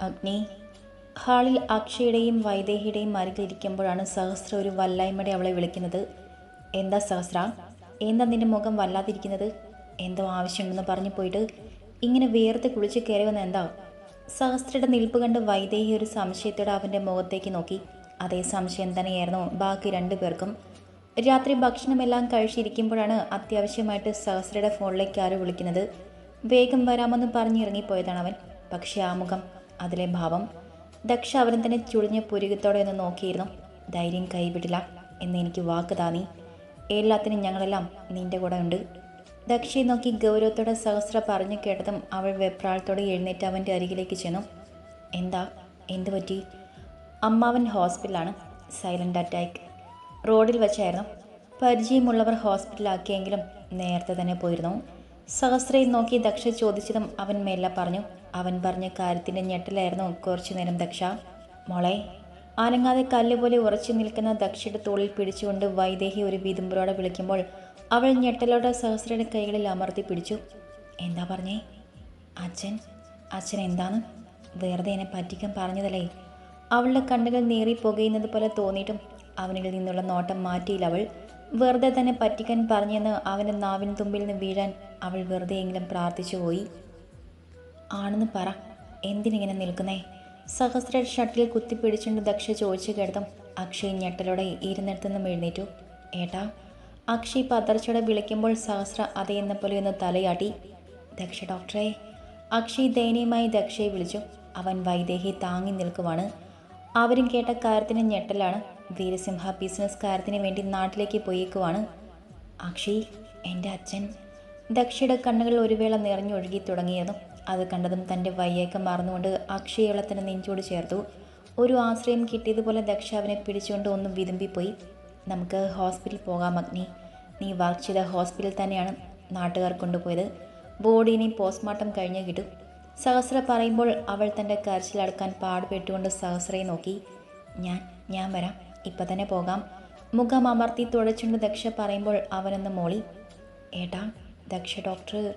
അഗ്നി. ഹാളിൽ അക്ഷയുടെയും വൈദേഹിയുടെയും അരികിലിരിക്കുമ്പോഴാണ് സഹസ്ര ഒരു വല്ലായ്മയുടെ അവളെ വിളിക്കുന്നത്. എന്താ സഹസ്ര? എന്താ നിന്റെ മുഖം വല്ലാതിരിക്കുന്നത്? എന്തോ ആവശ്യമുണ്ടെന്ന് പറഞ്ഞു പോയിട്ട് ഇങ്ങനെ വേർത്ത് കുളിച്ച് കയറി വന്ന എന്താ? സഹസ്രയുടെ നിൽപ്പ് കണ്ട് വൈദേഹി ഒരു സംശയത്തോടെ അവന്റെ മുഖത്തേക്ക് നോക്കി. അതേ സംശയം തന്നെയായിരുന്നു ബാക്കി രണ്ടു പേർക്കും. രാത്രി ഭക്ഷണമെല്ലാം കഴിച്ചിരിക്കുമ്പോഴാണ് അത്യാവശ്യമായിട്ട് സഹസ്രയുടെ ഫോണിലേക്ക് ആരോ വിളിക്കുന്നത്. വേഗം വരാമെന്ന് പറഞ്ഞിറങ്ങിപ്പോയതാണ് അവൻ. പക്ഷേ ആ മുഖം അതിലെ ഭാവം ദക്ഷ അവൻ തന്നെ ചുളിഞ്ഞ പുരുകത്തോടെ ഒന്ന് നോക്കിയിരുന്നു. ധൈര്യം കൈവിടില്ല എന്ന് എനിക്ക് വാക്ക് താന്നി. എല്ലാത്തിനും ഞങ്ങളെല്ലാം നിന്റെ കൂടെ ഉണ്ട്. ദക്ഷയെ നോക്കി ഗൗരവത്തോടെ സഹസ്ര പറഞ്ഞു കേട്ടതും അവൾ വെപ്രാളത്തോടെ എഴുന്നേറ്റ് അവന്റെ അരികിലേക്ക് ചെന്നു. എന്താ? എന്തു പറ്റി? അമ്മാവൻ ഹോസ്പിറ്റലാണ്. Silent attack. റോഡിൽ വെച്ചായിരുന്നു. പരിചയമുള്ളവർ ഹോസ്പിറ്റലാക്കിയെങ്കിലും നേരത്തെ തന്നെ പോയിരുന്നു. സഹസ്രയെ നോക്കി ദക്ഷ ചോദിച്ചതും അവൻ മെല്ലെ പറഞ്ഞു. അവൻ പറഞ്ഞ കാര്യത്തിന്റെ ഞെട്ടലായിരുന്നു കുറച്ചു നേരം ദക്ഷ. മോളെ അനങ്ങാതെ കല്ലുപോലെ ഉറച്ചു നിൽക്കുന്ന ദക്ഷയുടെ തോളിൽ പിടിച്ചുകൊണ്ട് വൈദേഹി ഒരു വിതുമ്പറോടെ വിളിക്കുമ്പോൾ അവൾ ഞെട്ടലോടെ സഹസ്രയുടെ കൈകളിൽ അമർത്തി പിടിച്ചു. എന്താ പറഞ്ഞേ? അച്ഛൻ അച്ഛൻ എന്താണ് വെറുതെ എന്നെ പറ്റിക്കാൻ പറഞ്ഞതല്ലേ? അവളുടെ കണ്ണുകൾ നേറി പുകയുന്നത് പോലെ തോന്നിയിട്ടും അവനിൽ നിന്നുള്ള നോട്ടം മാറ്റിയില്ല അവൾ. വെറുതെ തന്നെ പറ്റിക്കാൻ പറഞ്ഞെന്ന് അവന്റെ നാവിന് തുമ്പിൽ നിന്ന് വീഴാൻ അവൾ വെറുതെയെങ്കിലും പ്രാർത്ഥിച്ചു പോയി. ആണെന്ന് പറ. എന്തിനിങ്ങനെ നിൽക്കുന്നേ? സഹസ്ര ഷട്ടിൽ കുത്തിപ്പിടിച്ചുകൊണ്ട് ദക്ഷ ചോദിച്ചു കേട്ടതും അക്ഷയ് ഞെട്ടലോടെ ഇരുന്നിടത്തു നിന്നും എഴുന്നേറ്റു. ഏട്ടാ അക്ഷയ് പതർച്ചയോടെ വിളിക്കുമ്പോൾ സഹസ്ര അതേയെന്ന പോലെ ഒന്ന് തലയാട്ടി. ദക്ഷ ഡോക്ടറെ. അക്ഷയ് ദയനീയമായി ദക്ഷയെ വിളിച്ചു. അവൻ വൈദേഹി താങ്ങി നിൽക്കുവാണ്. അവരും കേട്ട കാര്യത്തിന് ഞെട്ടലാണ്. വീരസിംഹ ബിസിനസ് കാര്യത്തിന് വേണ്ടി നാട്ടിലേക്ക് പോയേക്കുവാണ്. അക്ഷയ് എന്റെ അച്ഛൻ. ദക്ഷയുടെ കണ്ണുകൾ ഒരു വേള നിറഞ്ഞൊഴുകി തുടങ്ങിയതും അത് കണ്ടതും തന്റെ വയ്യേക്കം മറന്നുകൊണ്ട് അക്ഷയുള്ള തന്നെ നെഞ്ചോട് ചേർത്തു. ഒരു ആശ്രയം കിട്ടിയതുപോലെ ദക്ഷ അവനെ പിടിച്ചുകൊണ്ട് ഒന്ന് വിതുമ്പിപ്പോയി. നമുക്ക് ഹോസ്പിറ്റലിൽ പോകാം അഗ്നി. നീ വർക്ക് ചെയ്ത ഹോസ്പിറ്റലിൽ തന്നെയാണ് നാട്ടുകാർ കൊണ്ടുപോയത്. ബോഡി ഇനി പോസ്റ്റ്മോർട്ടം കഴിഞ്ഞ് കിട്ടും. സഹസ്ര പറയുമ്പോൾ അവൾ തന്റെ കരച്ചിലടക്കാൻ പാടുപെട്ടുകൊണ്ട് സഹസ്രയെ നോക്കി. ഞാൻ ഞാൻ വരാം. ഇപ്പം തന്നെ പോകാം. മുഖം അമർത്തി തുടച്ചുകൊണ്ട് ദക്ഷ പറയുമ്പോൾ അവനൊന്ന് മോളി. ഏട്ടാ ദക്ഷ ഡോക്ടർ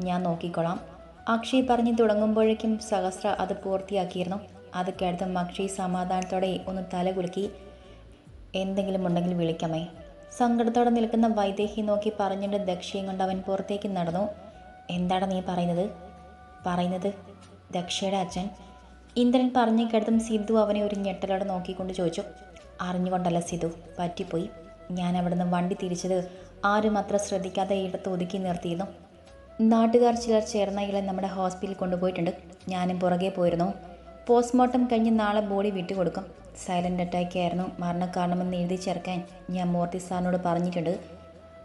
ഞാൻ നോക്കിക്കൊള്ളാം അക്ഷയ് പറഞ്ഞു തുടങ്ങുമ്പോഴേക്കും സഹസ്ര അത് പൂർത്തിയാക്കിയിരുന്നു. അത് കേട്ടതും അക്ഷയ് സമാധാനത്തോടെ ഒന്ന് തല കുലുക്കി. എന്തെങ്കിലും ഉണ്ടെങ്കിൽ വിളിക്കാമേ. സങ്കടത്തോടെ നിൽക്കുന്ന വൈദേഹി നോക്കി പറഞ്ഞിട്ട് ദക്ഷയും കൊണ്ട് അവൻ പുറത്തേക്ക് നടന്നു. എന്താണ് നീ പറയുന്നത്? പറയുന്നത്? ദക്ഷയുടെ അച്ഛൻ. ഇന്ദ്രൻ പറഞ്ഞു കേട്ടതും സിദ്ധു അവനെ ഒരു ഞെട്ടലോടെ നോക്കിക്കൊണ്ട് ചോദിച്ചു. അറിഞ്ഞുകൊണ്ടല്ല സിദ്ധു പറ്റിപ്പോയി. ഞാൻ അവിടുന്ന് വണ്ടി തിരിച്ചത് ആരും അത്ര ശ്രദ്ധിക്കാതെ ഇടത്ത് ഒതുക്കി നിർത്തിയിരുന്നു. നാട്ടുകാർ ചിലർ ചേർന്ന ഇളെ നമ്മുടെ ഹോസ്പിറ്റലിൽ കൊണ്ടുപോയിട്ടുണ്ട്. ഞാനും പുറകെ പോയിരുന്നു. പോസ്റ്റ്മോർട്ടം കഴിഞ്ഞ് നാളെ ബോഡി വിട്ടുകൊടുക്കും. സൈലന്റ് അറ്റാക്ക് ആയിരുന്നു. മരണകാരണമെന്ന് എഴുതി ചേർക്കാൻ ഞാൻ മൂർത്തി സാറിനോട് പറഞ്ഞിട്ടുണ്ട്.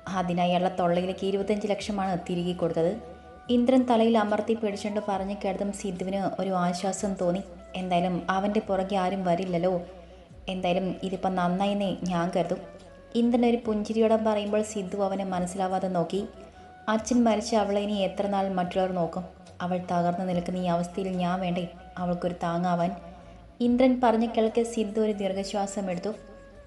അതിനായി അയാളുടെ തൊള്ളയിലേക്ക് ഇരുപത്തഞ്ച് ലക്ഷമാണ് തിരികെ കൊടുത്തത്. ഇന്ദ്രൻ തലയിൽ അമർത്തി പിടിച്ചുകൊണ്ട് പറഞ്ഞു കേട്ടതും സിദ്ധുവിന് ഒരു ആശ്വാസം തോന്നി. എന്തായാലും അവന്റെ പുറകെ ആരും വരില്ലല്ലോ. എന്തായാലും ഇതിപ്പം നന്നായിന്നേ ഞാൻ കരുതും. ഇന്ദ്രൻ ഒരു പുഞ്ചിരിയോടെ പറയുമ്പോൾ സിദ്ധു അവനെ മനസ്സിലാവാതെ നോക്കി. അച്ഛൻ മരിച്ച അവളെ ഇനി എത്ര നാൾ മറ്റുള്ളവർ നോക്കും? അവൾ തകർന്നു നിൽക്കുന്ന ഈ അവസ്ഥയിൽ ഞാൻ വേണ്ടേ? അവൾക്കൊരു താങ്ങാവാൻ. ഇന്ദ്രൻ പറഞ്ഞു കേൾക്കെ സിദ്ധു ഒരു ദീർഘശ്വാസം എടുത്തു.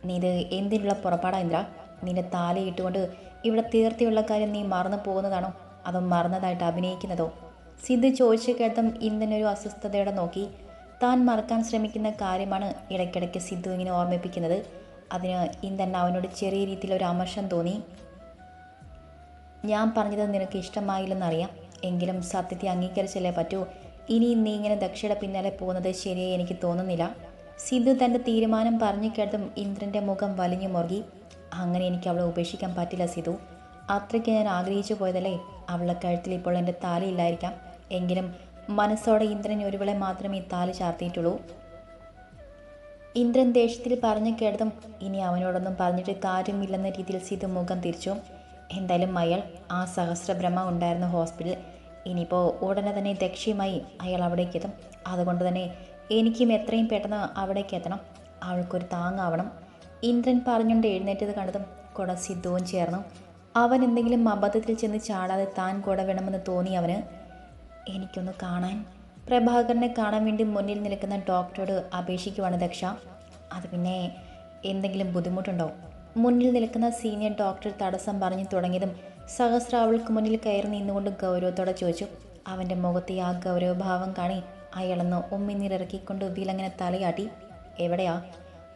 നീ ഇത് എന്തിനുള്ള പുറപ്പാടാ ഇന്ദ്ര? നിന്റെ താലയിട്ടുകൊണ്ട് ഇവിടെ തീർത്തിയുള്ള കാര്യം നീ മറന്നു പോകുന്നതാണോ? അതോ മറന്നതായിട്ട് അഭിനയിക്കുന്നതോ? സിദ്ധു ചോദിച്ചു കേട്ടതും ഇന്ദനൊരു അസ്വസ്ഥതയോടെ നോക്കി. താൻ മറക്കാൻ ശ്രമിക്കുന്ന കാര്യമാണ് ഇടയ്ക്കിടയ്ക്ക് സിദ്ധു ഇങ്ങനെ ഓർമ്മിപ്പിക്കുന്നത്. അതിന് ഇന്ദൻ അവനോട് ചെറിയ രീതിയിൽ ഒരു അമർഷം തോന്നി. ഞാൻ പറഞ്ഞത് നിനക്ക് ഇഷ്ടമായില്ലെന്നറിയാം. എങ്കിലും സത്യത്തെ അംഗീകരിച്ചല്ലേ പറ്റൂ. ഇനി നീ ഇങ്ങനെ ദക്ഷയുടെ പിന്നാലെ പോകുന്നത് ശരിയായി എനിക്ക് തോന്നുന്നില്ല. സിദ്ധു തന്റെ തീരുമാനം പറഞ്ഞു കേട്ടതും ഇന്ദ്രന്റെ മുഖം വലിഞ്ഞു മുറുകി. അങ്ങനെ എനിക്ക് അവളെ ഉപേക്ഷിക്കാൻ പറ്റില്ല സിധു അത്രയ്ക്ക് ഞാൻ ആഗ്രഹിച്ചു പോയതല്ലേ? അവളുടെ കഴുത്തിൽ ഇപ്പോൾ എന്റെ താലിയില്ലായിരിക്കാം എങ്കിലും മനസ്സോടെ ഇന്ദ്രൻ ഒരുവളെ മാത്രമേ ഈ താലി ചാർത്തിയിട്ടുള്ളൂ. ഇന്ദ്രൻ ദേഷ്യത്തിൽ പറഞ്ഞു കേട്ടതും ഇനി അവനോടൊന്നും പറഞ്ഞിട്ട് കാര്യമില്ലെന്ന രീതിയിൽ സീത മുഖം തിരിച്ചു. എന്തായാലും അയാൾ ആ സഹസ്രബ്രഹ്മ ഉണ്ടായിരുന്ന ഹോസ്പിറ്റൽ ഇനിയിപ്പോൾ ഉടനെ തന്നെ ദക്ഷ്യമായി അയാൾ അവിടേക്ക് എത്തും. അതുകൊണ്ട് തന്നെ എനിക്കും എത്രയും പെട്ടെന്ന് അവിടേക്ക് എത്തണം. അവൾക്കൊരു താങ്ങാവണം ഇന്ദ്രൻ പറഞ്ഞുകൊണ്ട് എഴുന്നേറ്റത് കണ്ടതും കുട സിദ്ധുവും ചേർന്നു. അവൻ എന്തെങ്കിലും അബദ്ധത്തിൽ ചെന്ന് ചാടാതെ താൻ കൂടെ വേണമെന്ന് തോന്നി അവന്. എനിക്കൊന്ന് കാണാൻ. പ്രഭാകരനെ കാണാൻ വേണ്ടി മുന്നിൽ നിൽക്കുന്ന ഡോക്ടറോട് അപേക്ഷിക്കുവാണ് ദക്ഷ. അത് പിന്നെ എന്തെങ്കിലും ബുദ്ധിമുട്ടുണ്ടോ? മുന്നിൽ നിൽക്കുന്ന സീനിയർ ഡോക്ടർ തടസ്സം പറഞ്ഞു തുടങ്ങിയതും സഹസ്ര അവൾക്ക് മുന്നിൽ കയറി നിന്നുകൊണ്ട് ഗൗരവത്തോടെ ചോദിച്ചു. അവന്റെ മുഖത്തെ ആ ഗൗരവഭാവം കാണി അയാളെന്ന് ഉമ്മിനീരിറക്കിക്കൊണ്ട് വിലങ്ങനെ തലയാട്ടി. എവിടെയാ?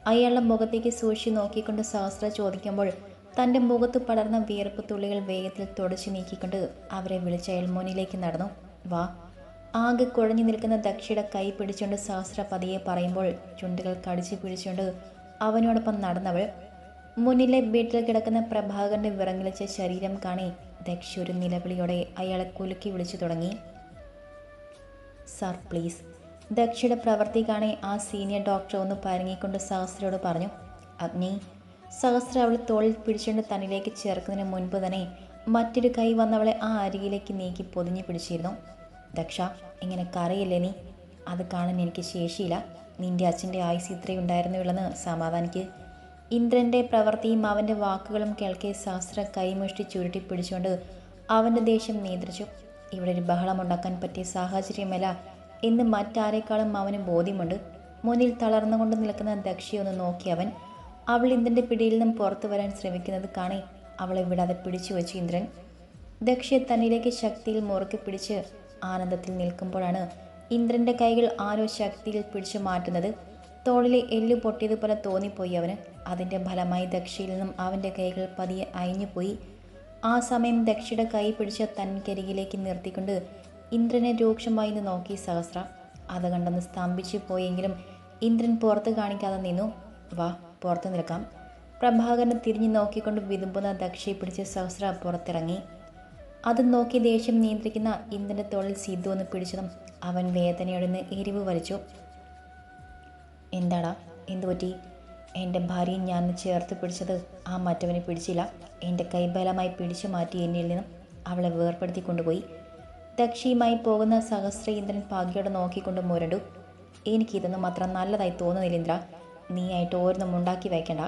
അയാളുടെ മുഖത്തേക്ക് സൂക്ഷിച്ച് നോക്കിക്കൊണ്ട് സഹസ്ര ചോദിക്കുമ്പോൾ തന്റെ മുഖത്ത് പടർന്ന വിയർപ്പ് തുള്ളികൾ വേഗത്തിൽ തുടച്ചു നീക്കിക്കൊണ്ട് അവരെ വിളിച്ച എൽമോനിലേക്ക് നടന്നു. വാ. ആകെ കുഴഞ്ഞു നിൽക്കുന്ന ദക്ഷയുടെ കൈ പിടിച്ചുകൊണ്ട് സഹസ്ര പതിയെ പറയുമ്പോൾ ചുണ്ടുകൾ കടിച്ചു പിടിച്ചുകൊണ്ട് അവനോടൊപ്പം നടന്നവൾ മുന്നിലെ വീട്ടിൽ കിടക്കുന്ന പ്രഭാകരന്റെ വിറങ്ങിളിച്ച ശരീരം കാണി. ദക്ഷ ഒരു നിലവിളിയോടെ അയാളെ കുലുക്കി വിളിച്ചു തുടങ്ങി. Sir please. ദക്ഷയുടെ പ്രവൃത്തി കാണി ആ സീനിയർ ഡോക്ടർ ഒന്ന് പരങ്ങിക്കൊണ്ട് സഹസ്രയോട് പറഞ്ഞു അഗ്നി സഹസ്ര അവളെ തോളിൽ പിടിച്ചുകൊണ്ട് തന്നിലേക്ക് ചേർക്കുന്നതിന് മുൻപ് തന്നെ മറ്റൊരു കൈ വന്നവളെ ആ അരികിലേക്ക് നീക്കി പൊതിഞ്ഞു പിടിച്ചിരുന്നു. ദക്ഷ ഇങ്ങനെ കറിയില്ലേ നീ? അത് കാണാൻ എനിക്ക് ശേഷിയില്ല. നിന്റെ അച്ഛന്റെ ആയുസ് ഇത്രയുണ്ടായിരുന്നുള്ളെന്ന് സമാധാനിക്ക്. ഇന്ദ്രന്റെ പ്രവൃത്തിയും അവന്റെ വാക്കുകളും കേൾക്കെ സഹസ്ര കൈമുഷ്ടി ചുരുട്ടി പിടിച്ചുകൊണ്ട് അവന്റെ ദേഷ്യം നിയന്ത്രിച്ചു. ഇവിടെ ഒരു ബഹളമുണ്ടാക്കാൻ പറ്റിയ സാഹചര്യമല്ല. എന്ന് മറ്റാരേക്കാളും അവന് ബോധ്യമുണ്ട്. മുന്നിൽ തളർന്നുകൊണ്ട് നിൽക്കുന്ന ദക്ഷിയൊന്ന് നോക്കി അവൻ അവൾ ഇന്ദ്രന്റെ പിടിയിൽ നിന്നും പുറത്തു വരാൻ ശ്രമിക്കുന്നത് കാണി അവളെ വിടാതെ പിടിച്ചു വെച്ചു ഇന്ദ്രൻ. ദക്ഷയെ തന്നിലേക്ക് ശക്തിയിൽ മുറുക്കി പിടിച്ച് ആനന്ദത്തിൽ നിൽക്കുമ്പോഴാണ് ഇന്ദ്രന്റെ കൈകൾ ആരോ ശക്തിയിൽ പിടിച്ചു മാറ്റുന്നത്. തോളിലെ എല്ലു പൊട്ടിയതുപോലെ തോന്നിപ്പോയി അവന്. അതിന്റെ ഫലമായി ദക്ഷയിൽ നിന്നും അവന്റെ കൈകൾ പതിയെ അയഞ്ഞുപോയി ആ സമയം ദക്ഷയുടെ കൈ പിടിച്ച തൻകരികിലേക്ക് നിർത്തിക്കൊണ്ട് ഇന്ദ്രനെ രൂക്ഷമായി നിന്ന് നോക്കി സഹസ്ര. അത് കണ്ടെന്ന് സ്തംഭിച്ചു പോയെങ്കിലും ഇന്ദ്രൻ പുറത്ത് കാണിക്കാതെ നിന്നു. വാ പുറത്ത് നിൽക്കാം. പ്രഭാകരൻ തിരിഞ്ഞു നോക്കിക്കൊണ്ട് വിതുമ്പുന്ന ദക്ഷയെ പിടിച്ച് സഹസ്ര പുറത്തിറങ്ങി. അത് നോക്കി ദേഷ്യം നിയന്ത്രിക്കുന്ന ഇന്ദ്രന്റെ തോളിൽ സിദ്ധു ഒന്ന് പിടിച്ചതും അവൻ വേദനയോടെ നിന്ന് എരിവ് വലിച്ചു. എന്താടാ? എന്തു പറ്റി? എന്റെ ഭാര്യയും ഞാൻ ചേർത്ത് പിടിച്ചത് ആ മറ്റവനെ പിടിച്ചില്ല. എന്റെ കൈബലമായി പിടിച്ചു മാറ്റി എന്നിൽ നിന്നും അവളെ വേർപ്പെടുത്തി കൊണ്ടുപോയി. ദക്ഷിയുമായി പോകുന്ന സഹസ്ര ഇന്ദ്രൻ ഭാഗ്യോടെ നോക്കിക്കൊണ്ട് മുരണ്ടു. എനിക്കിതൊന്നും അത്ര നല്ലതായി തോന്നുന്നില്ല ഇന്ദ്ര. നീയായിട്ട് ഓരോന്നും ഉണ്ടാക്കി വയ്ക്കണ്ട.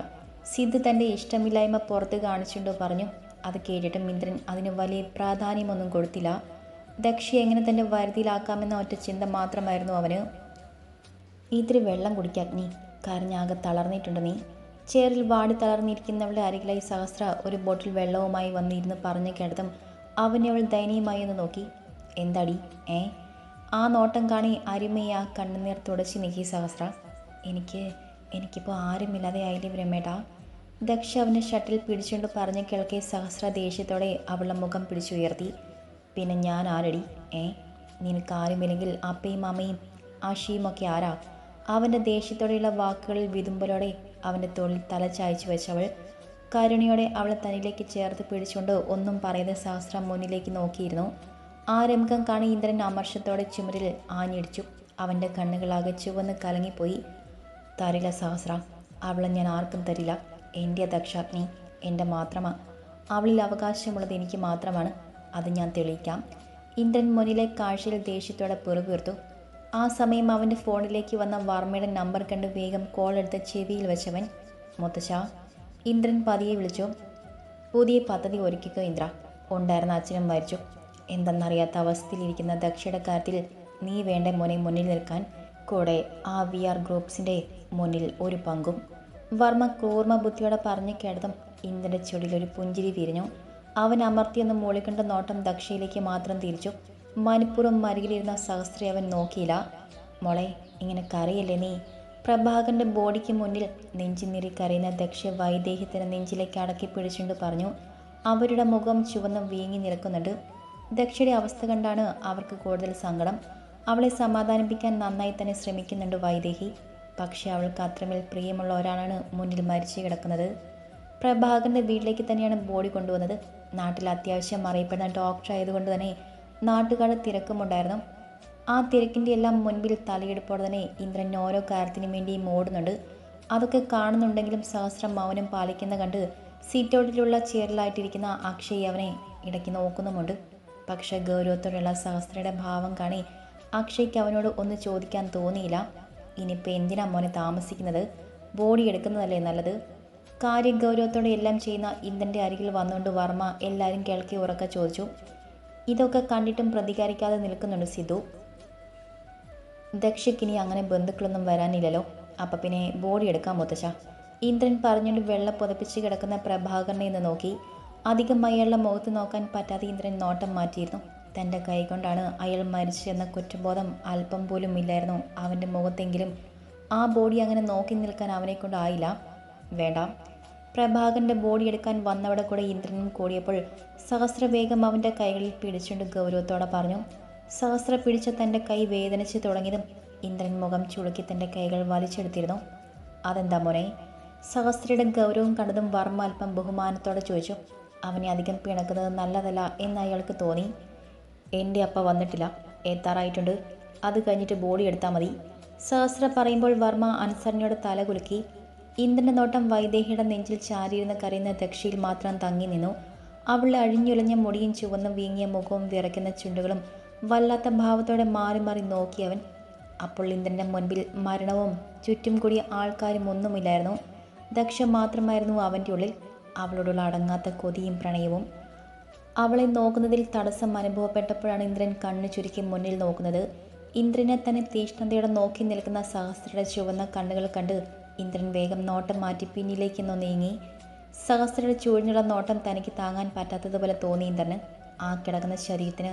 സിദ്ധു തന്റെ ഇഷ്ടമില്ലായ്മ പുറത്ത് കാണിച്ചുകൊണ്ട് പറഞ്ഞു. അത് കേട്ടിട്ട് മിന്ദ്രൻ അതിന് വലിയ പ്രാധാന്യമൊന്നും കൊടുത്തില്ല. ദക്ഷി എങ്ങനെ തന്റെ വരുതിയിലാക്കാമെന്ന ഒറ്റ ചിന്ത മാത്രമായിരുന്നു അവന്. ഇത്തിരി വെള്ളം കുടിക്കാൻ നീ കരഞ്ഞാകെ തളർന്നിട്ടുണ്ട് നീ. ചേറിൽ വാടി തളർന്നിരിക്കുന്നവളുടെ അരികിലായി സഹസ്ര ഒരു ബോട്ടിൽ വെള്ളവുമായി വന്നിരുന്ന് പറഞ്ഞു കേട്ടതും അവനെ അവൾ ദയനീയമായി ഒന്ന് നോക്കി. എന്താടി? ഏ? ആ നോട്ടം കാണി അരുമയെ ആ കണ്ണുനീർ തുടച്ച് നീക്കി സഹസ്ര. എനിക്ക് എനിക്കിപ്പോൾ ആരുമില്ലാതെ ആയില്ലേ ബ്രഹ്മേട്ടാ ദക്ഷ അവനെ ഷട്ടിൽ പിടിച്ചുകൊണ്ട് പറഞ്ഞു കേൾക്കെ സഹസ്ര ദേഷ്യത്തോടെ അവളുടെ മുഖം പിടിച്ചുയർത്തി. പിന്നെ ഞാൻ ആരടി? ഏ? നിനക്ക് ആരുമില്ലെങ്കിൽ അപ്പയും അമ്മയും ആഷിയും ഒക്കെ ആരാ? അവന്റെ ദേഷ്യത്തോടെയുള്ള വാക്കുകളിൽ വിതുമ്പലോടെ അവന്റെ തൊഴിൽ തല ചായച്ചു വെച്ചവൾ കരുണയോടെ അവളെ തനിയിലേക്ക് ചേർത്ത് പിടിച്ചുകൊണ്ട് ഒന്നും പറയാതെ സഹസ്രം മുന്നിലേക്ക് നോക്കിയിരുന്നു. ആ രംഗം കാണി ഇന്ദ്രൻ അമർഷത്തോടെ ചുമരിൽ ആഞ്ഞിടിച്ചു. അവന്റെ കണ്ണുകളാകെ ചുവന്ന് കലങ്ങിപ്പോയി. തരില്ല സഹസ്ര. അവളെ ഞാൻ ആർക്കും തരില്ല. എന്റെ ദക്ഷാഗ്നി എന്റെ മാത്രമാ. അവളിൽ അവകാശമുള്ളത് എനിക്ക് മാത്രമാണ്. അത് ഞാൻ തെളിയിക്കാം. ഇന്ദ്രൻ മുന്നിലെ കാഴ്ചയിൽ ദേഷ്യത്തോടെ പുറകുയർത്തു. ആ സമയം അവന്റെ ഫോണിലേക്ക് വന്ന വർമ്മയുടെ നമ്പർ കണ്ട് വേഗം കോൾ എടുത്ത് ചെവിയിൽ വെച്ചവൻ മുത്തശ്ശ ഇന്ദ്രൻ പതിയെ വിളിച്ചു. പുതിയ പദ്ധതി ഒരുക്കിക്കോ ഇന്ദ്ര. ഉണ്ടായിരുന്ന അച്ഛനും മരിച്ചു. എന്തെന്നറിയാത്ത അവസ്ഥയിലിരിക്കുന്ന ദക്ഷയുടെ കാര്യത്തിൽ നീ വേണ്ട മോനെ മുന്നിൽ നിൽക്കാൻ. കൂടെ ആ വി ആർ ഗ്രൂപ്പ്സിന്റെ മുന്നിൽ ഒരു പങ്കും. വർമ്മ കൂർമ്മ ബുദ്ധിയോടെ പറഞ്ഞു കേട്ടതും ഇന്ദ്രന്റെ ഒരു പുഞ്ചിരി വിരിഞ്ഞു. അവൻ അമർത്തിയെന്ന് മൂളിക്കണ്ട നോട്ടം ദക്ഷയിലേക്ക് മാത്രം തിരിച്ചു. മണിപ്പുറം മരികിലിരുന്ന സഹസ്രി അവൻ നോക്കിയില്ല. മോളെ ഇങ്ങനെ കരയല്ലേ നീ? പ്രഭാകരന്റെ ബോഡിക്ക് മുന്നിൽ നെഞ്ചിനിറി കരയുന്ന ദക്ഷ വൈദേഹത്തിന് നെഞ്ചിലേക്ക് അടക്കി പിടിച്ചുകൊണ്ട് പറഞ്ഞു അവരുടെ മുഖം ചുവന്ന് വീങ്ങി നിൽക്കുന്നുണ്ട്. ദക്ഷയുടെ അവസ്ഥ കണ്ടാണ് അവർക്ക് കൂടുതൽ സങ്കടം. അവളെ സമാധാനിപ്പിക്കാൻ നന്നായി തന്നെ ശ്രമിക്കുന്നുണ്ട് വൈദേഹി. പക്ഷേ അവൾക്ക് അത്രമേൽ പ്രിയമുള്ള ഒരാളാണ് മുന്നിൽ മരിച്ചു കിടക്കുന്നത്. പ്രഭാകരന്റെ വീട്ടിലേക്ക് തന്നെയാണ് ബോഡി കൊണ്ടുവന്നത്. നാട്ടിൽ അത്യാവശ്യം അറിയപ്പെടുന്ന ഡോക്ടർ ആയതുകൊണ്ട് തന്നെ നാട്ടുകാരുടെ തിരക്കുമുണ്ടായിരുന്നു. ആ തിരക്കിന്റെ എല്ലാം മുൻപിൽ തലയെടുപ്പോടെ തന്നെ ഇന്ദ്രൻ ഓരോ കാര്യത്തിനും വേണ്ടിയും ഓടുന്നുണ്ട് അതൊക്കെ കാണുന്നുണ്ടെങ്കിലും സഹസ്രം മൗനം പാലിക്കുന്ന കണ്ട് സീറ്റൗട്ടിലുള്ള ചെയറിലായിട്ടിരിക്കുന്ന അക്ഷയ് അവനെ ഇടയ്ക്ക് നോക്കുന്നുമുണ്ട്. പക്ഷേ ഗൗരവത്തോടെയുള്ള സഹസ്രയുടെ ഭാവം കാണി അക്ഷയ്ക്ക് അവനോട് ഒന്ന് ചോദിക്കാൻ തോന്നിയില്ല. ഇനിയിപ്പോൾ എന്തിനാ മോനെ താമസിക്കുന്നത്? ബോഡി എടുക്കുന്നതല്ലേ നല്ലത്? കാര്യഗൗരവത്തോടെ എല്ലാം ചെയ്യുന്ന ഇന്ദ്രന്റെ അരികിൽ വന്നുകൊണ്ട് വർമ്മ എല്ലാവരും കേൾക്കി ഉറക്കെ ചോദിച്ചു. ഇതൊക്കെ കണ്ടിട്ടും പ്രതികരിക്കാതെ നിൽക്കുന്നുണ്ട് സിധു ദക്ഷയ്ക്കിനി അങ്ങനെ ബന്ധുക്കളൊന്നും വരാനില്ലല്ലോ. അപ്പം പിന്നെ ബോഡി എടുക്കാൻ മുത്തശ്ശ. ഇന്ദ്രൻ പറഞ്ഞുകൊണ്ട് വെള്ളം പുതപ്പിച്ച് കിടക്കുന്ന പ്രഭാകരനെ നിന്ന് നോക്കി. അധികം അയാളുടെ മുഖത്ത് നോക്കാൻ പറ്റാതെ ഇന്ദ്രൻ നോട്ടം മാറ്റിയിരുന്നു. തന്റെ കൈകൊണ്ടാണ് അയാൾ മരിച്ചതെന്ന കുറ്റബോധം അല്പം പോലും ഇല്ലായിരുന്നു. അവന്റെ മുഖത്തെങ്കിലും ആ ബോഡി അങ്ങനെ നോക്കി നിൽക്കാൻ അവനെ കൊണ്ടായില്ല വേണ്ട. പ്രഭാകരന്റെ ബോഡി എടുക്കാൻ വന്നവിടെ കൂടെ ഇന്ദ്രനും കൂടിയപ്പോൾ സഹസ്രവേഗം അവന്റെ കൈകളിൽ പിടിച്ചുകൊണ്ട് ഗൗരവത്തോടെ പറഞ്ഞു സഹസ്ര പിടിച്ച തന്റെ കൈ വേദനിച്ച് തുടങ്ങിയതും ഇന്ദ്രൻ മുഖം ചുളുക്കി തന്റെ കൈകൾ വലിച്ചെടുത്തിരുന്നു. അതെന്താ മോനെ? സഹസ്രയുടെ ഗൗരവം കണ്ടതും വർമ്മ അല്പം ബഹുമാനത്തോടെ ചോദിച്ചു അവനെ അധികം പിണക്കുന്നത് നല്ലതല്ല എന്ന് അയാൾക്ക് തോന്നി? എന്റെ അപ്പ വന്നിട്ടില്ല. എത്താറായിട്ടുണ്ട് അത് കഴിഞ്ഞിട്ട് ബോഡി എടുത്താൽ മതി. സഹസ്ര പറയുമ്പോൾ വർമ്മ അൻസറിനോട് തല കുലുക്കി. ഇന്ദ്രന്റെ നോട്ടം വൈദേഹിയുടെ നെഞ്ചിൽ ചാരിയിരുന്ന് കരയുന്ന ദക്ഷയിൽ മാത്രം തങ്ങി നിന്നു. അവളുടെ അഴിഞ്ഞുലഞ്ഞ മുടിയും ചുവന്നും വീങ്ങിയ മുഖവും വിറയ്ക്കുന്ന ചുണ്ടുകളും വല്ലാത്ത ഭാവത്തോടെ മാറി മാറി നോക്കിയവൻ. അപ്പോൾ ഇന്ദ്രന്റെ മുൻപിൽ മരണവും ചുറ്റും കൂടിയ ആൾക്കാരും ഒന്നുമില്ലായിരുന്നു. ദക്ഷ മാത്രമായിരുന്നു അവന്റെ ഉള്ളിൽ. അവളോടുള്ള അടങ്ങാത്ത കൊതിയും പ്രണയവും അവളെ നോക്കുന്നതിൽ തടസ്സം അനുഭവപ്പെട്ടപ്പോഴാണ് ഇന്ദ്രൻ കണ്ണു ചുരുക്കി മുന്നിൽ നോക്കുന്നത്. ഇന്ദ്രനെ തന്നെ തീഷ്ണതയോടെ നോക്കി നിൽക്കുന്ന സഹസ്രയുടെ ചുവന്ന കണ്ണുകൾ കണ്ട് ഇന്ദ്രൻ വേഗം നോട്ടം മാറ്റി പിന്നിലേക്കൊന്നു നീങ്ങി. സഹസ്രയുടെ ചൂഴിഞ്ഞുള്ള നോട്ടം തനിക്ക് താങ്ങാൻ പറ്റാത്തതുപോലെ തോന്നി ഇന്ദ്രന്. ആ കിടക്കുന്ന ശരീരത്തിന്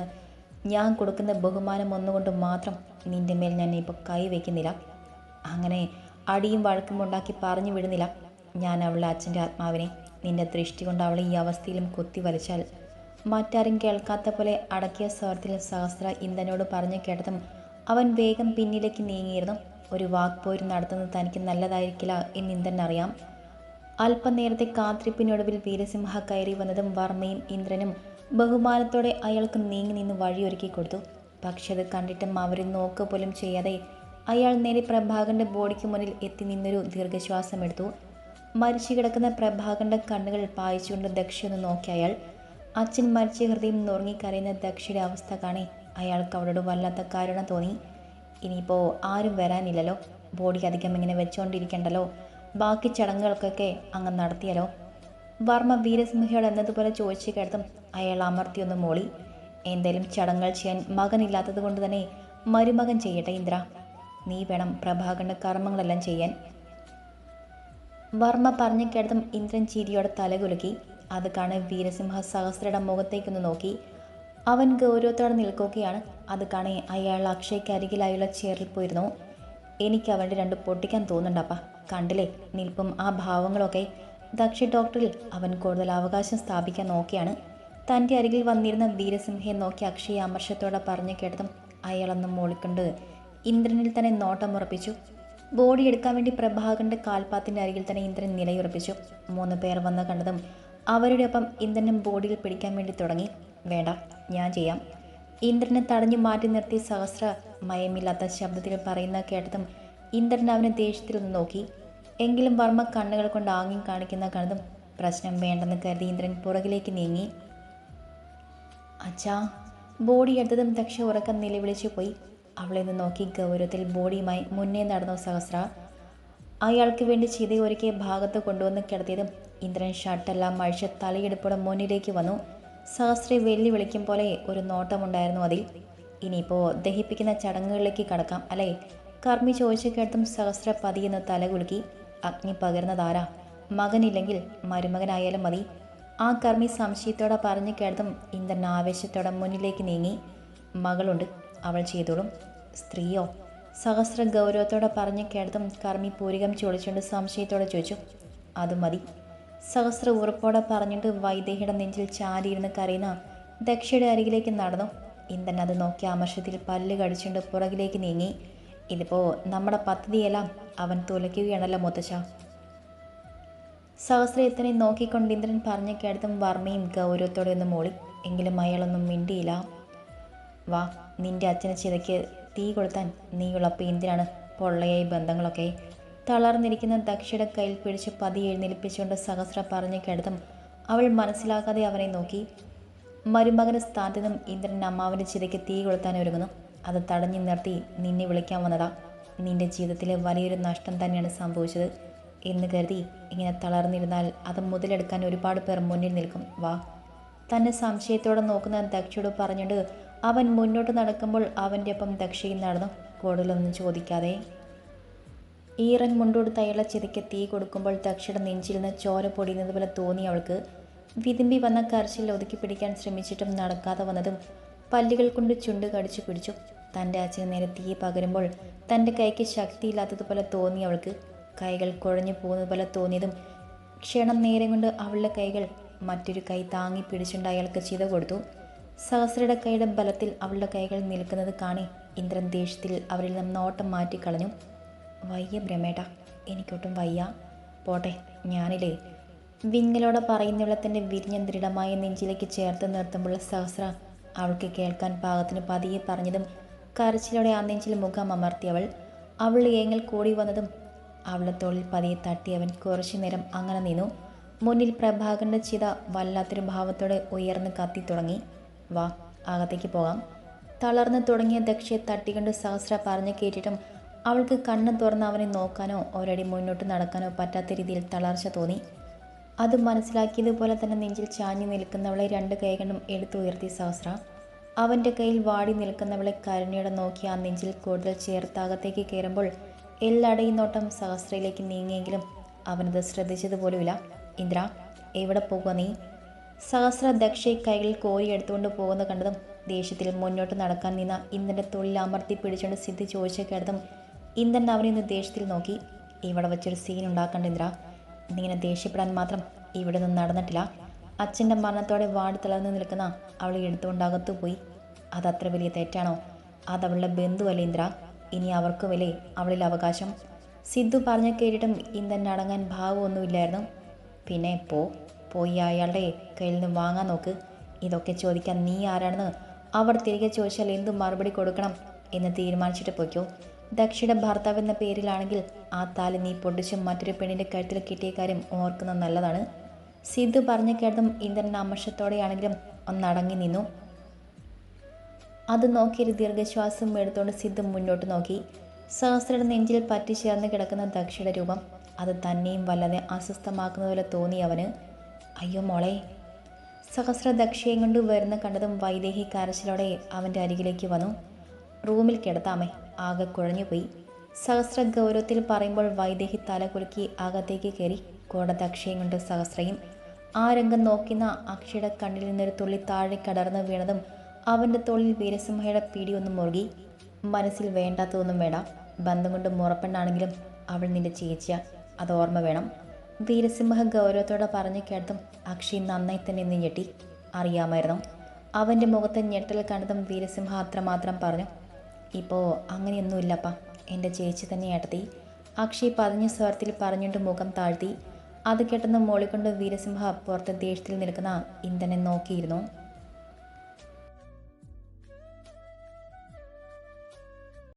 ഞാൻ കൊടുക്കുന്ന ബഹുമാനം ഒന്നുകൊണ്ട് മാത്രം നിന്റെ മേൽ ഞാൻ ഇപ്പോൾ കൈവയ്ക്കുന്നില്ല അങ്ങനെ അടിയും വഴക്കും ഉണ്ടാക്കി പറഞ്ഞു വിടുന്നില്ല. ഞാൻ അവളുടെ അച്ഛന്റെ ആത്മാവിനെ. നിന്റെ ദൃഷ്ടി കൊണ്ട് അവളെ ഈ അവസ്ഥയിലും കൊത്തി വലിച്ചാൽ മറ്റാരും കേൾക്കാത്ത പോലെ അടക്കിയ സ്വരത്തിൽ സഹസ്ര ഇന്ദ്രനോട് പറഞ്ഞു കേട്ടതും അവൻ വേഗം പിന്നിലേക്ക് നീങ്ങിയിരുന്നു. ഒരു വാക്ക് പോരും നടത്തുന്നത് തനിക്ക് നല്ലതായിരിക്കില്ല എന്ന് ഇന്ദ്രൻ അറിയാം അല്പനേരത്തെ കാത്തിരിപ്പിനൊടുവിൽ വീരസിംഹ കയറി വന്നതും വർമ്മയും ഇന്ദ്രനും ബഹുമാനത്തോടെ അയാൾക്ക് നീങ്ങി നിന്ന് വഴിയൊരുക്കി കൊടുത്തു. പക്ഷെ അത് കണ്ടിട്ടും അവരെ നോക്ക് പോലും ചെയ്യാതെ അയാൾ നേരെ പ്രഭാകരന്റെ ബോഡിക്ക് മുന്നിൽ എത്തി നിന്നൊരു ദീർഘശ്വാസം എടുത്തു മരിച്ചു കിടക്കുന്ന പ്രഭാകരന്റെ കണ്ണുകൾ പായിച്ചുകൊണ്ട് ദക്ഷിണ നോക്കി അയാൾ അച്ഛൻ മരിച്ച ഹൃദയം നുറങ്ങി കരയുന്ന ദക്ഷയുടെ അവസ്ഥ കാണി അയാൾക്ക് അവളോട് വല്ലാത്ത കരുണ തോന്നി. ഇനിയിപ്പോൾ ആരും വരാനില്ലല്ലോ. ബോഡി അധികം ഇങ്ങനെ വെച്ചുകൊണ്ടിരിക്കണ്ടല്ലോ ബാക്കി ചടങ്ങുകൾക്കൊക്കെ അങ്ങ് നടത്തിയാലോ? വർമ്മ വീരസിംഹയോട് എന്നതുപോലെ ചോദിച്ചു കേട്ടതും അയാൾ അമർത്തിയൊന്ന് മോളി. എന്തേലും ചടങ്ങുകൾ ചെയ്യാൻ മകനില്ലാത്തത് കൊണ്ട് തന്നെ മരുമകൻ ചെയ്യട്ടെ ഇന്ദ്ര. നീ വേണം പ്രഭാകരന്റെ കർമ്മങ്ങളെല്ലാം ചെയ്യാൻ. വർമ്മ പറഞ്ഞു കേട്ടതും ഇന്ദ്രൻ ചിരിയോടെ തലകുലുക്കി. അത് കാണെ വീരസിംഹ സഹസ്രയുടെ മുഖത്തേക്കൊന്ന് നോക്കി. അവൻ ഗൗരവത്തോടെ നിൽക്കുകയാണ്. അത് കാണെ അയാൾ അക്ഷയ്ക്ക് അരികിലായുള്ള ചേറിൽ പോയിരുന്നു. എനിക്ക് അവന്റെ രണ്ട് പൊട്ടിക്കാൻ തോന്നുന്നുണ്ടപ്പ. കണ്ടില്ലേ നിൽപ്പും ആ ഭാവങ്ങളൊക്കെ. ദക്ഷി ഡോക്ടറിൽ അവൻ കൂടുതൽ അവകാശം സ്ഥാപിക്കാൻ നോക്കിയാണ്. തന്റെ അരികിൽ വന്നിരുന്ന വീരസിംഹയെ നോക്കി അക്ഷയ അമർഷത്തോടെ പറഞ്ഞു കേട്ടതും അയാളൊന്ന് മോളിക്കൊണ്ട് ഇന്ദ്രനിൽ തന്നെ നോട്ടം ഉറപ്പിച്ചു. ബോഡി എടുക്കാൻ വേണ്ടി പ്രഭാകരന്റെ കാൽപ്പാത്തിന്റെ അരികിൽ തന്നെ ഇന്ദ്രൻ നിലയുറപ്പിച്ചു. മൂന്ന് പേർ വന്ന് കണ്ടതും അവരുടെ ഒപ്പം ഇന്ദ്രനും ബോഡിയിൽ പിടിക്കാൻ വേണ്ടി തുടങ്ങി. വേണ്ട ഞാൻ ചെയ്യാം. ഇന്ദ്രനെ തടഞ്ഞു മാറ്റി നിർത്തി സഹസ്ര മയമില്ലാത്ത ശബ്ദത്തിൽ പറയുന്ന കേട്ടതും ഇന്ദ്രൻ അവനെ ദേഷ്യത്തിൽ നിന്ന് നോക്കി. എങ്കിലും വർമ്മ കണ്ണുകൾ കൊണ്ട് ആംഗ്യം കാണിക്കുന്ന കണ്ടതും പ്രശ്നം വേണ്ടെന്ന് കരുതി ഇന്ദ്രൻ പുറകിലേക്ക് നീങ്ങി. അച്ഛാ ബോഡി എടുത്തതും ദക്ഷ ഉറക്കം നിലവിളിച്ചു പോയി. അവളെ നിന്ന് നോക്കി ഗൗരവത്തിൽ ബോഡിയുമായി മുന്നേ നടന്നു സഹസ്ര. അയാൾക്ക് വേണ്ടി ചിതയൊരുക്കിയ ഭാഗത്ത് കൊണ്ടുവന്ന് കിടത്തിയതും ഇന്ദ്രൻ ഷട്ടെല്ലാം അഴിച്ച് തലയെടുപ്പോടെ മുന്നിലേക്ക് വന്നു. ശാസ്ത്രി വെല്ലുവിളിക്കും പോലെ ഒരു നോട്ടമുണ്ടായിരുന്നു അതിൽ. ഇനിയിപ്പോൾ ദഹിപ്പിക്കുന്ന ചടങ്ങുകളിലേക്ക് കടക്കാം അല്ലേ? കർമ്മി ചോദിച്ചു കേട്ടും സഹസ്ര പതിയെന്ന് തലകുലുക്കി. അഗ്നി പകർന്നതാരാ മകനില്ലെങ്കിൽ മരുമകനായാലും മതി. ആ കർമ്മി സംശയത്തോടെ പറഞ്ഞു കേട്ടതും ഇന്ദ്രൻ ആവേശത്തോടെ മുന്നിലേക്ക് നീങ്ങി. മകളുണ്ട് അവൾ ചെയ്തോളും. സ്ത്രീയോ? സഹസ്ര ഗൗരവത്തോടെ പറഞ്ഞു കേട്ടതും കർമ്മി പൂരികം ചൊളിച്ചുകൊണ്ട് സംശയത്തോടെ ചോദിച്ചു. അത് മതി. സഹസ്ര ഉറപ്പോടെ പറഞ്ഞിട്ട് വൈദേഹിയുടെ നെഞ്ചിൽ ചാരിയിരുന്ന് കരയുന്ന ദക്ഷയുടെ അരികിലേക്ക് നടന്നു. ഇന്ദ്രൻ അത് നോക്കി അമർഷത്തിൽ പല്ല് കടിച്ചുകൊണ്ട് പുറകിലേക്ക് നീങ്ങി. ഇതിപ്പോൾ നമ്മുടെ പദ്ധതിയെല്ലാം അവൻ തുലയ്ക്കുകയാണല്ലോ മുത്തശ്ശ സഹസ്രയത്തിനെ നോക്കിക്കൊണ്ട് ഇന്ദ്രൻ പറഞ്ഞു കേട്ടതും വർമ്മയും ഗൗരവത്തോടെ ഒന്ന് മൂളി. എങ്കിലും അയാളൊന്നും മിണ്ടിയില്ല. വാ നിന്റെ അച്ഛനെ ചിതയ്ക്ക് തീ കൊളുത്താൻ നീയുള്ളപ്പോൾ എന്തിനാണ് പൊള്ളയായി ബന്ധങ്ങളൊക്കെ തളർന്നിരിക്കുന്ന ദക്ഷയുടെ കയ്യിൽ പിടിച്ച് പതി എഴുന്നേൽപ്പിച്ചുകൊണ്ട് സഹസ്ര പറഞ്ഞു കേട്ടതും അവൾ മനസ്സിലാക്കാതെ അവനെ നോക്കി. മരുമകന് സ്ഥാനത്ത് ഇന്ദ്രൻ അമ്മാവിന്റെ ചിതയ്ക്ക് തീ കൊളുത്താൻ ഒരുങ്ങുന്നു. അത് തടഞ്ഞു നിർത്തി നിന്നെ വിളിക്കാൻ വന്നതാ. നിന്റെ ജീവിതത്തിലെ വലിയൊരു നഷ്ടം തന്നെയാണ് സംഭവിച്ചത് എന്ന് കരുതി ഇങ്ങനെ തളർന്നിരുന്നാൽ അത് മുതലെടുക്കാൻ ഒരുപാട് പേർ മുന്നിൽ നിൽക്കും. വാ. തന്നെ സംശയത്തോടെ നോക്കുന്ന ദക്ഷയോട് പറഞ്ഞിട്ട് അവൻ മുന്നോട്ട് നടക്കുമ്പോൾ അവന്റെ ഒപ്പം ദക്ഷയും നടന്നു. കൂടുതലൊന്നും ചോദിക്കാതെ ഈറൻ മുണ്ടോട് അയാളെ ചിതയ്ക്ക് തീ കൊടുക്കുമ്പോൾ ദക്ഷയുടെ നെഞ്ചിൽ നിന്ന് ചോര പൊടിയുന്നത് പോലെ തോന്നി അവൾക്ക്. വിതുമ്പി വന്ന കരച്ചിൽ ഒതുക്കി പിടിക്കാൻ ശ്രമിച്ചിട്ടും നടക്കാതെ വന്നതും പല്ലുകൾ കൊണ്ട് ചുണ്ട് കടിച്ചു പിടിച്ചു. തന്റെ അച്ഛന് നേരെ തീ പകരുമ്പോൾ തന്റെ കൈക്ക് ശക്തിയില്ലാത്തതുപോലെ തോന്നി അവൾക്ക്. കൈകൾ കുഴഞ്ഞു പോകുന്നത് പോലെ തോന്നിയതും ക്ഷണം നേരം കൊണ്ട് അവളുടെ കൈകൾ മറ്റൊരു കൈ താങ്ങി പിടിച്ചുകൊണ്ട് അയാൾക്ക് ചിത കൊടുത്തു. സഹസ്രയുടെ കൈയുടെ ബലത്തിൽ അവളുടെ കൈകൾ നിൽക്കുന്നത് കാണി ഇന്ദ്രൻ ദേഷ്യത്തിൽ അവരിൽ നിന്ന് നോട്ടം മാറ്റിക്കളഞ്ഞു. വയ്യ ബ്രഹ്മേട്ട എനിക്കൊട്ടും വയ്യ. പോട്ടെ ഞാനില്ലേ. വിങ്ങലോടെ പറയുന്നുള്ള തന്റെ വിരിഞ്ഞ ദൃഢമായ നെഞ്ചിലേക്ക് ചേർത്ത് നിർത്തുമ്പോൾ സഹസ്ര അവൾക്ക് കേൾക്കാൻ പാകത്തിന് പതിയെ പറഞ്ഞതും കരച്ചിലോടെ ആ നെഞ്ചിൽ മുഖം അമർത്തി അവൾ. ഏങ്ങൽ കൂടി വന്നതും അവളെ തോളിൽ പതിയെ തട്ടി അവൻ കുറച്ചു നേരം അങ്ങനെ നിന്നു. മുന്നിൽ പ്രഭാകരന്റെ ചിത വല്ലാത്തൊരു ഭാവത്തോടെ ഉയർന്ന് കത്തി തുടങ്ങി. വാ അകത്തേക്ക് പോകാം. തളർന്നു തുടങ്ങിയ ദക്ഷയെ തട്ടിക്കൊണ്ട് സഹസ്ര പറഞ്ഞു കേട്ടിട്ടും അവൾക്ക് കണ്ണ് തുറന്ന് അവനെ നോക്കാനോ ഒരടി മുന്നോട്ട് നടക്കാനോ പറ്റാത്ത രീതിയിൽ തളർച്ച തോന്നി. അത് മനസ്സിലാക്കിയതുപോലെ തന്നെ നെഞ്ചിൽ ചാഞ്ഞു നിൽക്കുന്നവളെ രണ്ട് കൈകണ്ണും എടുത്തു ഉയർത്തി സഹസ്ര. അവന്റെ കയ്യിൽ വാടി നിൽക്കുന്നവളെ കരുണയോടെ നോക്കി ആ നെഞ്ചിൽ കൂടുതൽ ചേർത്താകത്തേക്ക് കയറുമ്പോൾ എല്ലാടയും നോട്ടം സഹസ്രയിലേക്ക് നീങ്ങിയെങ്കിലും അവനത് ശ്രദ്ധിച്ചതുപോലുമില്ല. ഇന്ദ്ര എവിടെ പോകുക നീ? സഹസ്ര ദക്ഷയെ കൈകളിൽ കോരിയെടുത്തുകൊണ്ട് പോകുന്ന കണ്ടതും ദേഷ്യത്തിൽ മുന്നോട്ട് നടക്കാൻ നിന്ന ഇന്ദ്രന്റെ തൊഴിൽ അമർത്തി പിടിച്ചുകൊണ്ട് സിദ്ധി ചോദിച്ച കേട്ടതും ഇന്ദ്രൻ അവനെ ഒന്ന് ദേഷ്യത്തിൽ നോക്കി. ഇവിടെ വെച്ചൊരു സീൻ ഉണ്ടാക്കണ്ട ഇന്ദ്ര. നീങ്ങനെ ദേഷ്യപ്പെടാൻ മാത്രം ഇവിടെ നിന്ന് നടന്നിട്ടില്ല. അച്ഛന്റെ മരണത്തോടെ വാടി തളർന്നു നിൽക്കുന്ന അവളെ എടുത്തുകൊണ്ട് അകത്തു പോയി അതത്ര വലിയ തെറ്റാണോ? അതവളുടെ ബന്ധുവല്ലേ ഇന്ദ്ര? ഇനി അവർക്കും വിലേ അവളിൽ അവകാശം? സിദ്ധു പറഞ്ഞു കേട്ടിട്ടും ഇന്ദ്രൻ അടങ്ങാൻ ഭാവമൊന്നുമില്ലായിരുന്നു. പിന്നെ പോ. പോയി അയാളുടെ കയ്യിൽ നിന്ന് വാങ്ങാൻ നോക്ക്. ഇതൊക്കെ ചോദിക്കാൻ നീ ആരാണെന്ന്. അവർ തിരികെ ചോദിച്ചാൽ എന്തു മറുപടി കൊടുക്കണം എന്ന് തീരുമാനിച്ചിട്ട് പോയിക്കോ. ദക്ഷയുടെ ഭർത്താവ് എന്ന പേരിലാണെങ്കിൽ ആ താലി നീ പൊട്ടിച്ച് മറ്റൊരു പെണ്ണിന്റെ കഴുത്തിൽ കിട്ടിയ കാര്യം ഓർക്കുന്നത് നല്ലതാണ്. സിദ്ധു പറഞ്ഞു കേട്ടതും ഇന്ദ്രൻ അമർഷത്തോടെയാണെങ്കിലും ഒന്നടങ്ങി നിന്നു. അത് നോക്കിയൊരു ദീർഘശ്വാസം എടുത്തുകൊണ്ട് സിദ്ധു മുന്നോട്ട് നോക്കി. സഹസ്രയുടെ നെഞ്ചിൽ പറ്റിച്ചേർന്ന് കിടക്കുന്ന ദക്ഷിണ രൂപം അത് തന്നെയും വല്ലാതെ അസ്വസ്ഥമാക്കുന്ന പോലെ തോന്നി അവന്. അയ്യോ മോളെ. സഹസ്ര ദക്ഷയും കൊണ്ട് വരുന്ന കണ്ടതും വൈദേഹി കരച്ചിലോടെ അവന്റെ അരികിലേക്ക് വന്നു. റൂമിൽ കിടത്താമേ. ആകെ കുഴഞ്ഞുപോയി സഹസ്ര ഗൗരവത്തിൽ പറയുമ്പോൾ വൈദേഹി തല കുലുക്കി അകത്തേക്ക് കയറി. കോടത്തെ അക്ഷയം കൊണ്ട് സഹസ്രയും ആ രംഗം നോക്കുന്ന അക്ഷയുടെ കണ്ണിൽ നിന്നൊരു തുള്ളി താഴെ കടർന്നു വീണതും അവന്റെ തോളിൽ വീരസിംഹയുടെ പിടി ഒന്ന് മുറുകി. മനസ്സിൽ വേണ്ടാത്തതൊന്നും വേണ്ട. ബന്ധം കൊണ്ട് മുറപ്പെണ്ണാണെങ്കിലും അവൾ നിന്റെ ചേച്ചിയ. അത് ഓർമ്മ വേണം. വീരസിംഹ ഗൗരവത്തോടെ പറഞ്ഞു കേട്ടതും അക്ഷയ് നന്നായി തന്നെ നീ ഞെട്ടി. അറിയാമായിരുന്നു. അവന്റെ മുഖത്തെ ഞെട്ടൽ കണ്ടതും വീരസിംഹ അത്രമാത്രം പറഞ്ഞു. ഇപ്പോൾ അങ്ങനെയൊന്നുമില്ലപ്പ. എന്റെ ചേച്ചി തന്നെ ഏട്ടത്തി. അക്ഷയ് പതിഞ്ഞ സ്വരത്തിൽ പറഞ്ഞുകൊണ്ട് മുഖം താഴ്ത്തി. അത് കെട്ടുന്ന മോളിക്കൊണ്ട് വീരസിംഹ പുറത്തെ ദേഷ്യത്തിൽ നിൽക്കുന്ന ഇന്ദനെ നോക്കിയിരുന്നു.